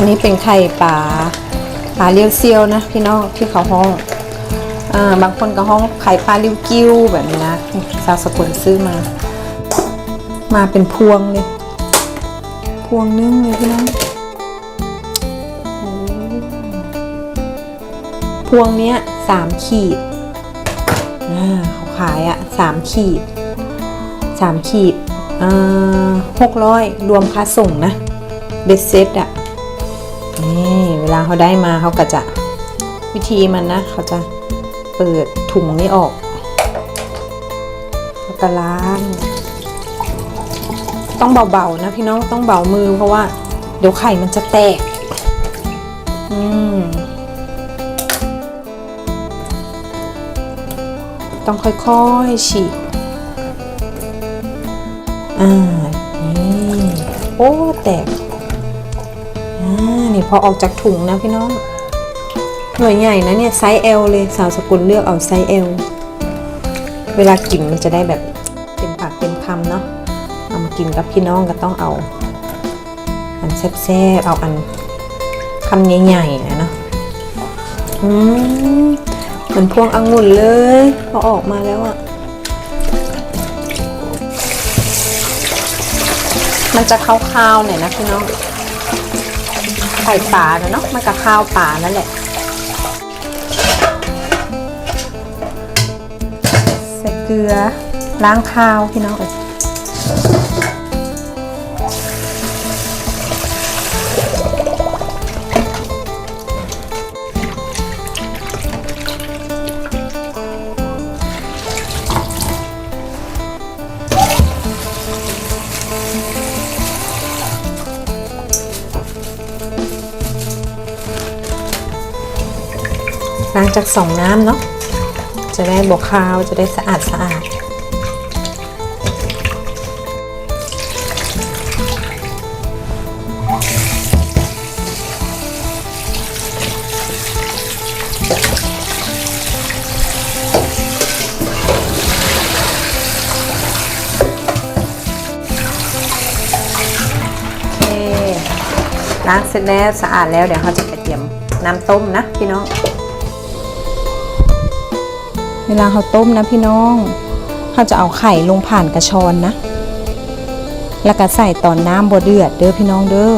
อันนี้เป็นไข่ปลาปลาเลี้ยวเซียวนะพี่น้องที่เขาห้องอ่าบางคนก็ห้องไข่ปลาลิวกิ้วแบบนี้นะสาวสกุลซื้อมา มาเป็นพวงเลย พวงนึ่งเลยพี่น้องพวงเนี้ยสามขีดอ่าเขาขายอะสามขีดสามขีดอ่าหกร้อยรวมค่าส่งนะ เบสเซ็ตอะ นี่เวลาเขาได้มาเขาก็จะวิธีมันนะเขาจะเปิดถุงนี้ออกแล้วก็ล้างต้องเบาๆนะพี่น้องต้องเบามือเพราะว่า เดี๋ยวไข่มันจะแตก อืม ต้องค่อยๆฉีกอ่านี่โอ้ แตก นี่พอออกจากถุงนะพี่น้อง หน่วยใหญ่นะเนี่ยไซส์ L เลยสาวสกุลเลือกเอาไซส์ L เวลากินมันจะได้แบบเต็มปากเต็มคำเนาะ เอามากินกับพี่น้องก็ต้องเอา อันแซ่บๆเอาอันคำใหญ่ๆนะเนาะอืมเหมือนพวงองุ่นเลยพอออกมาแล้วอะมันจะคาวๆหน่อยนะพี่น้อง ไข่ปลาเนาะมันกับข้าวปลานั่นแหละใส่เกลือล้างข้าวพี่น้องเอ้ย จากสองน้ำเนาะจะได้บอกคาวจะได้สะอาดสะอาดโอเคล้างเสร็จแล้วสะอาดแล้วเดี๋ยวเขาจะไปเตรียมน้ำต้มนะพี่น้อง เวลาเขาต้มนะพี่น้องเขาจะเอาไข่ลงผ่านกระชอนนะ แล้วก็ใส่ตอนน้ำบดเดือดเด้อพี่น้องเด้อ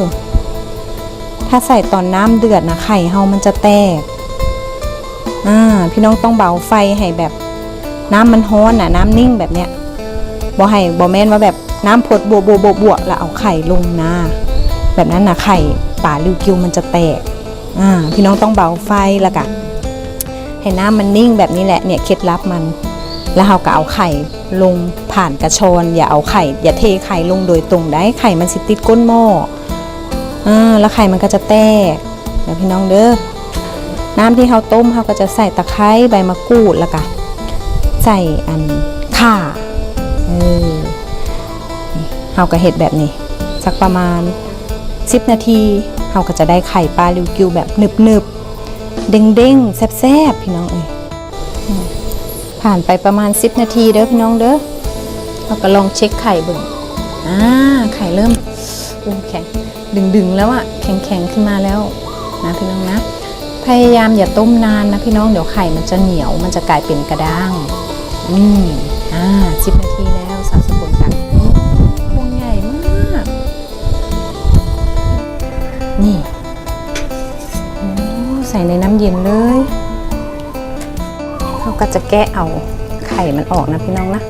ถ้าใส่ตอนน้ำเดือดนะไข่เฮามันจะแตก อ่าพี่น้องต้องเบาไฟให้แบบน้ำมันฮ้อนน่ะ น้ำนิ่งแบบเนี้ยบ่ให้บ่แม่นว่าแบบน้ำพดบวบวบวบวแล้วเอาไข่ลงนะแบบนั้นนะไข่ป่าลิวกิวมันจะแตก อ่า พี่น้องต้องเบาไฟแล้วกัน ให้น้ำมันนิ่งแบบนี้แหละเนี่ยเคล็ดลับมัน แล้วเราก็เอาไข่ลงผ่านกระชอนอย่าเอาไข่ อย่าเทไข่ลงโดยตรงได้ไข่มันสิติดก้นหม้ออ่าแล้วไข่มันก็จะแตกเดี๋ยวพี่น้องเด้อน้ำที่เราต้มเราก็จะใส่ตะไคร้ใบมะกรูดแล้วก็ใส่อันข่าเออเราก็เห็ดแบบนี้ สักประมาณ 10 นาทีเราก็จะได้ไข่ปลาลิวกิวแบบหนึบๆ เด้งๆแซ่บๆพี่น้องเอ้ยผ่านไปประมาณ 10 นาทีเด้อพี่น้องเด้อเราก็ลองเช็คไข่เบิ่งอ่าไข่เริ่มโอ้แข็งดึงๆแล้วอะแข็งๆขึ้นมาแล้วนะพี่น้องนะ พยายามอย่าต้มนานนะพี่น้องเดี๋ยวไข่มันจะเหนียวมันจะกลายเป็นกระด้าง อืมอ่าสิบนาที ส่ในน้ำเย็นเลยเขาก็จะแกะเอาไข่มันออกนะพี่น้องนะ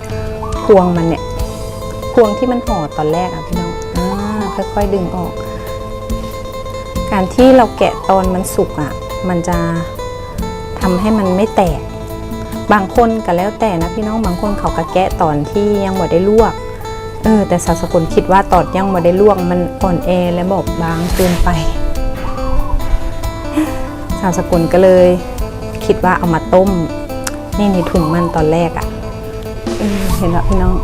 พวงมันเนี่ยพวงที่มันห่อตอนแรกอะพี่น้องอ่าค่อยๆดึงออก การที่เราแกะตอนมันสุกอะ มันจะทำให้มันไม่แตก บางคนก็แล้วแต่นะพี่น้องบางคนเขาก็แกะตอนที่ยังบ่ได้ลวกเออแต่สาวสกุลคิดว่าตอนยังบ่ได้ลวกมันอ่อนแอและบอบบางเกินไป สาวสกุลก็เลยคิดว่าเอามาต้ม นี่ในถุงมันตอนแรกอะ่ะเห็นแล้วพี่น้อง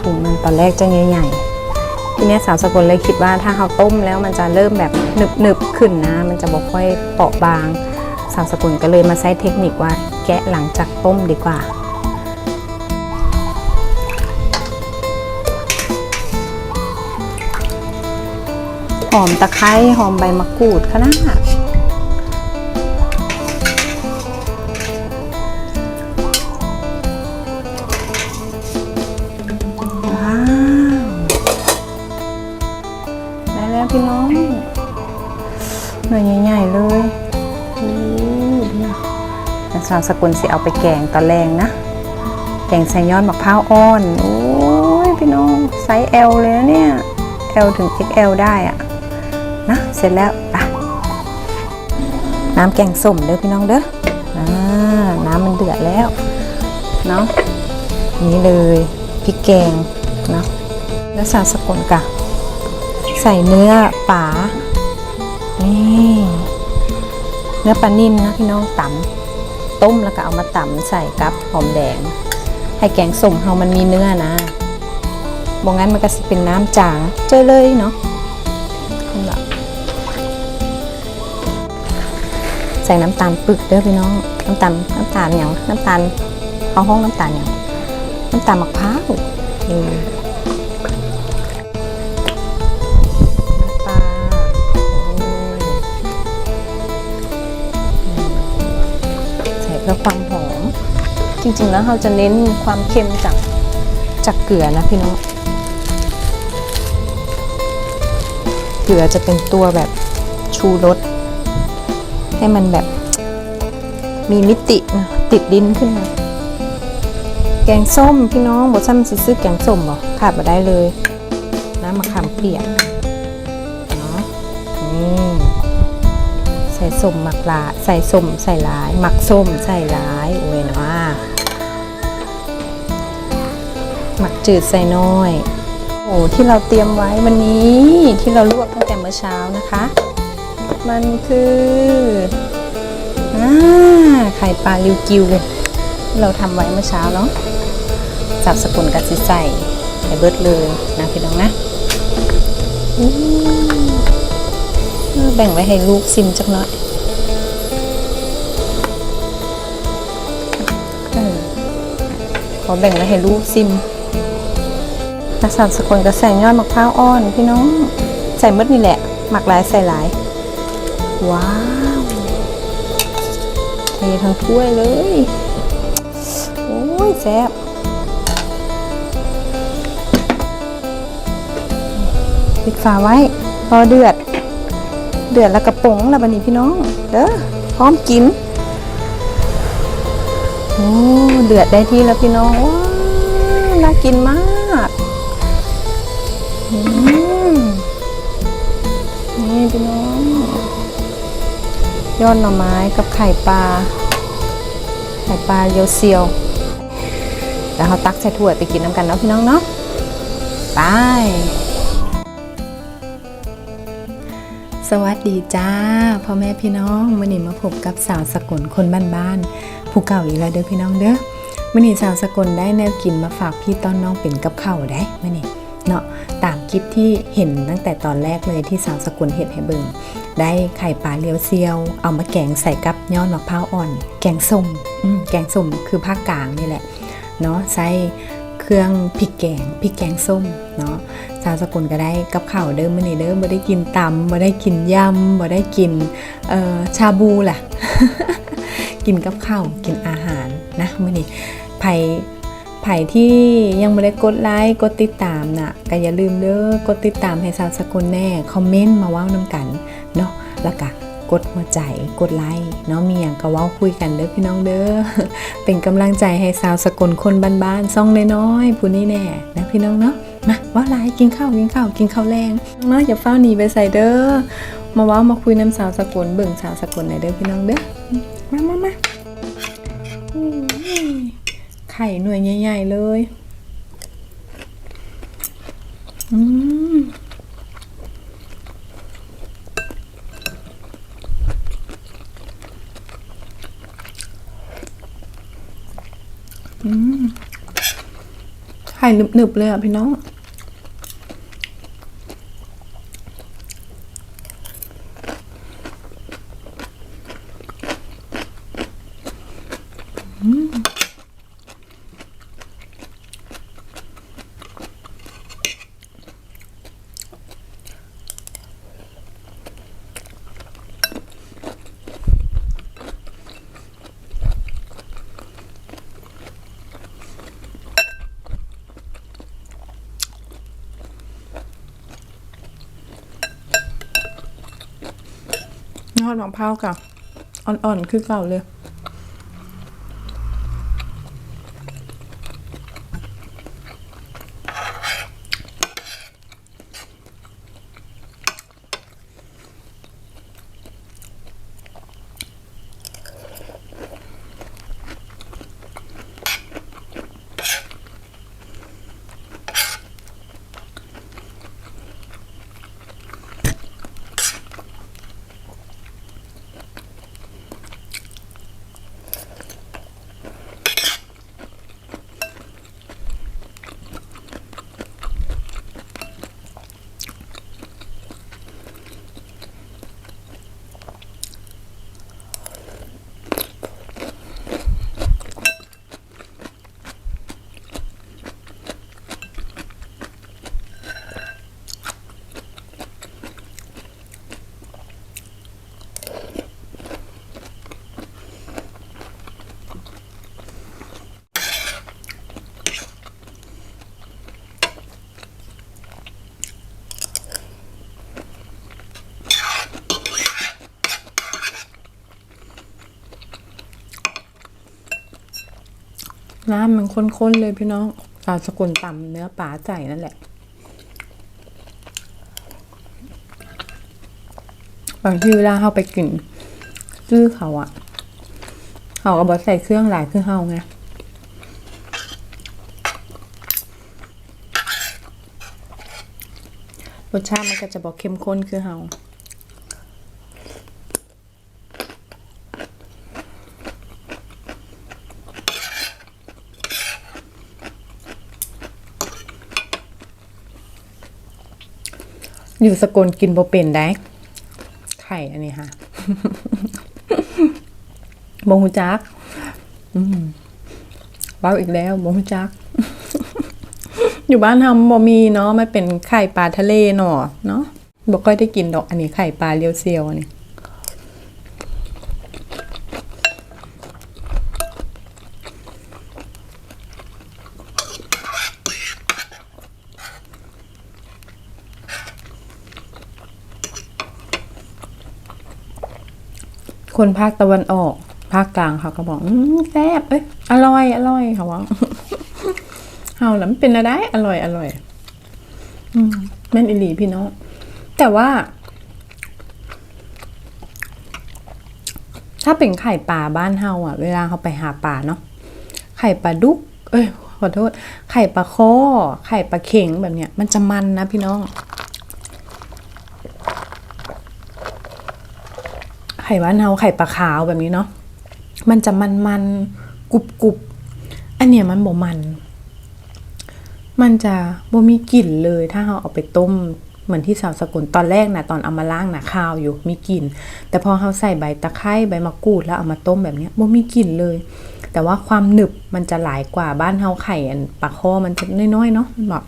ถุงมันตอนแรกจะใหญ่ๆทีเนี้ยสาวสกุลเลยคิดว่าถ้าเขาต้มแล้วมันจะเริ่มแบบหนึบๆขึ้นนะ มันจะบอกค่อยเปราะบางสาวสกุลก็เลยมาใช้เทคนิคว่าแกะหลังจากต้มดีกว่าหอมตะไคร้หอมใบมะกรูดคะนะ หน่วยใหญ่ๆเลยอ้ดีแต่สาวสกุลสิเอาไปแกงตอนแรงนะ แกงใส่ยอดมะพร้าวอ่อน โอ้ยพี่น้องไซส์ L เลยนะเนี่ย L ถึง XL ได้อะนะ เสร็จแล้วอะน้ำแกงส้มเด้อพี่น้องเด้ออน้ำมันเดือดแล้ว เนาะนี่เลยพริกแกงเนาะแล้วสารสกุลกะ ใส่เนื้อ ป่านี่ เนื้อปลานิ่มนะพี่น้องตำต้มแล้วก็เอามาตำใส่กับหอมแดง ให้แกงส้มเฮามันมีเนื้อนะบอกงั้นมันก็สิเป็นน้ำจางเจอเลยเนาะใส่น้ำตาลปึกเด้อพี่น้อง น้ำตาลน้ำตาลอย่างน้ำตาลเอาห้องน้ำตาลอย่างน้ำตาลมะพร้าวเออ ใส่เพื่อความหอม จริงๆแล้วเราจะเน้นความเค็มจากจากเกลือนะพี่น้อง เกลือจะเป็นตัวแบบชูรสให้มันแบบมีมิตินะติดลิ้นขึ้นมา แกงส้มพี่น้องบอกซ้ำซื้อแกงส้มหรอขาดมาได้เลย น้ำมะขามเปียก ส้มหมักลาใส่ส้มใส่หลาย หมักส้มใส่หลายโอ้ยเนาหมักจืดใส่น้อย โอ้ที่เราเตรียมไว้วันนี้ที่เราลวกตั้งแต่เมื่อเช้านะคะ มันคืออ่าไข่ปลาลิวกิวเราทำไว้เมื่อเช้าเนาะจับสกุลกัดสิใส่ไปเบิดเลยนะพี่น้องนะแบ่งไว้ให้ลูกซิมจักหน่อย เออขอแบ่งไว้ให้ลูกซิมนักสาวสกุลก็ใส่ยอดมะพร้าวอ่อนพี่น้อง ใส่มดนี่แหละ หมักหลายใส่หลาย ว้าวเททั้งถ้วยเลย โอ้ยแซ่บปิดฝาไว้รอเดือด เดือดแล้วกระป๋องแล้วบันนี้พี่น้อง เด้อพร้อมกิน โอ้เดือดได้ที่แล้วพี่น้องว้าน่ากินมากอืมนี่พี่น้องยอดหน่อไม้กับไข่ปลาไข่ปลาเรียวเซียวแล้วเขาตักใส่ถ้วยไปกินน้ำกันเนาะพี่น้องเนาะไปสวัสดีจ้าพ่อแม่พี่น้องมื่อนี้มาพบกับสาวสกุลคนบ้านๆ ผู้เก่าอีกแล้วเด้อพี่น้องเด้อมื่อนี้สาวสกลได้แนวกินมาฝากพี่ต้อนน้องเป็นกับข้าวได้มื่อนี้เนาะตามคลิปที่เห็นตั้งแต่ตอนแรกเลยที่สาวสกลเห็ดให้เบิ่งได้ไข่ปลาเลียวเซียว เอามาแกงใส่กับยอดมะพร้าวอ่อน แกงส้มแกงส้มคือภาคกลางนี่แหละเนาะใส่เครื่องพริกแกงพริกแกงส้มเนาะสาวสกุลก็ได้กับข้าวเดิมมื้อนี้เด้อบ่ได้กินตำบ่ได้กินยำบ่ได้กินชาบูแหละ กินกับข้าวกินอาหารนะมื้อนี้ไผ่ไผ่ที่ยังบ่ได้กดไลค์กดติดตามนะก็อย่าลืมเด้อกดติดตามให้สาวสกุลแน่คอมเมนต์มาว้านํกันเนาะแล้วก็กดหัวใจกดไลค์เนาะมีหยังก็ว้าคุยกันเด้อพี่น้องเด้อเป็นกำลังใจให้สาวสกุลคนบ้านๆซ่องน้อยๆผู้นี้แน่นะพี่น้องเนาะมาว่าไลายกินข้าวกินข้าวกินข้าวแรงเนาะอย่าเฝ้าหนีไปใส่เด้อมาว้ามาคุยน้ำสาวสกุลเบิ่งสาวสกุลหน่อยเด้อพี่น้องเด้อ มามามาไข่หน่วยใหญ่ๆเลย อืมอืมไข่หนึบๆเลยอะพี่น้อง อ ทอดมะพร้าวกับอ่อนๆคือเก่าเลย น้ำมันข้นๆเลยพี่น้องปลาสกุลต่ำเนื้อปลาใส่นั่นแหละ บางทีเวลาเข้าไปกินซื้อเขาอะเขาก็บอกใส่เครื่องหลายเครื่อเฮาไงรสชาติมันก็จะบอกเข้มข้นคือเฮา อยู่สกลกินบ่เป็นได้ ไข่อันนี้ค่ะบงหูจักว้าวอีกแล้วบงหูจัก อยู่บ้านทำบ่มีเนาะมันเป็นไข่ปลาทะเลเนาะเนาะบ่ค่อยได้กินดอกอันนี้ไข่ปลาเลียวเซียวอันนี้ คนภาคตะวันออก ภาคกลางเขาก็บอกอืมแซ่บเอ้ยอร่อย อร่อยเขาว่าเฮาแล้วมันเป็นอะไรอร่อยอร่อยอืมแม่นอิลีพี่น้องแต่ว่า ถ้าเป็นไข่ปลาบ้านเฮาอะ เวลาเขาไปหาปลาเนาะไข่ปลาดุก เอ้ยขอโทษ ไข่ปลาข้อไข่ปลาเข็งแบบเนี้ย มันจะมันนะพี่น้อง ไข่บ้านเฮาไข่ปลาขาวแบบนี้เนาะมันจะมันมันๆกรุบกรุบๆอันเนี้ยมันบ่มัน มันจะบ่มีกลิ่นเลยถ้าเราเอาไปต้มเหมือนที่สาวสกุลตอนแรกนะตอนเอามาล้างนะข้าวอยู่มีกลิ่น แต่พอเราใส่ใบตะไคร้ใบมะกรูดแล้วเอามาต้มแบบนี้บ่มีกลิ่นเลย แต่ว่าความหนึบมันจะหลายกว่าบ้านเฮาไข่อันปลาคอมันจะน้อยๆเนาะแบบ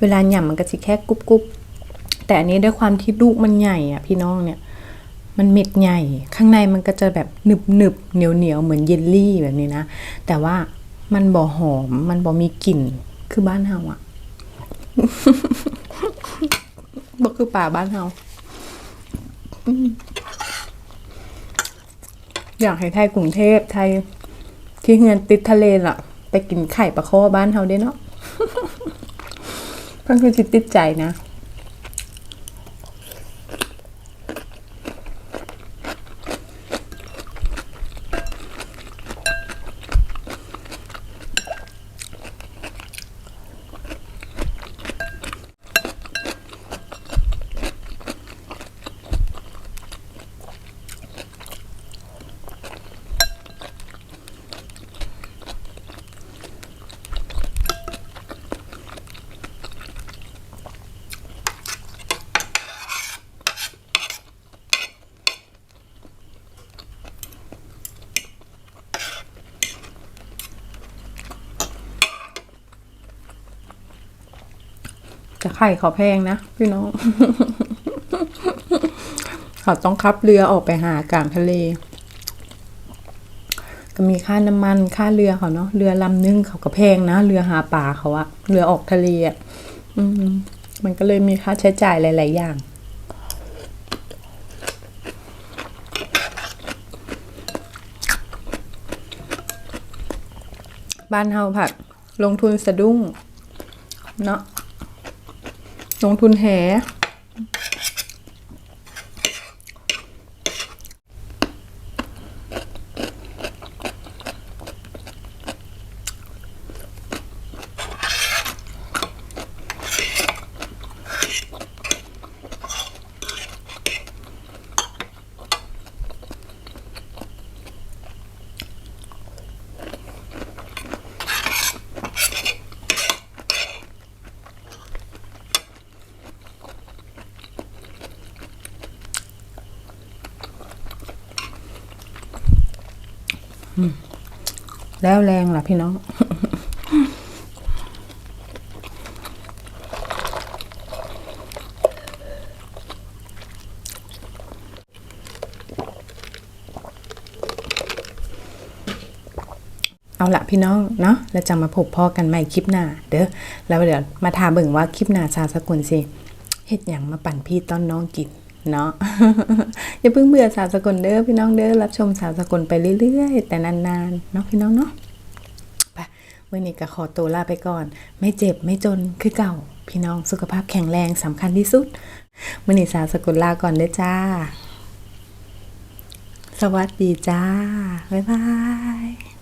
เวลาหย่ำมันก็สิแค่กรุบๆแต่อันนี้ด้วยความที่ลูกมันใหญ่อะพี่น้องเนี่ย มันเม็ดใหญ่ ข้างในมันก็จะแบบหนึบหนึบเหนียวเหนียวเหมือนเยลลี่แบบนี้นะ แต่ว่ามันบ่หอม มันบ่มีกลิ่น คือบ้านเฮาอะบ่คือป่าบ้านเฮาอยากให้ไทยกรุงเทพไทย ที่เฮือนติดทะเลล่ะ ไปกินไข่ปลาข้อบ้านเฮาได้เนาะเพิ่นคือสิติดใจนะ แต่ไข่เขาแพงนะพี่น้อง เขาต้องขับเรือออกไปหากลางทะเล ก็มีค่าน้ำมันค่าเรือเขาเนาะเรือลำนึงเขาก็แพงนะเรือหาปลาเขาอะเรือออกทะเลอะมันก็เลยมีค่าใช้จ่ายหลาย ๆ อย่างบ้านเฮาผักลงทุนสะดุ้งเนาะ ลงทุนแห แล้วแรงล่ะพี่น้อง เอาละพี่น้องเนาะแล้วจะมาพบพ่อกันใหม่คลิปหน้า เด้อแล้วเดี๋ยวมาถามเบิ่งว่าคลิปหน้าชาสกุลสิเฮ็ดหยังมาปั่นพี่ต้อนน้องกิน เนาะอย่าเพิ่งเบื่อสาวสกุลเด้อพี่น้องเด้อรับชมสาวสกุลไปเรื่อย ๆ แต่นานๆเนาะพี่น้องเนาะไปวันนี้ก็ขอตัวลาไปก่อน ไม่เจ็บไม่จนคือเก่า พี่น้องสุขภาพแข็งแรงสำคัญที่สุดวันนี้สาวสกุลลาก่อนเด้อจ้า สวัสดีจ้าบ๊ายบาย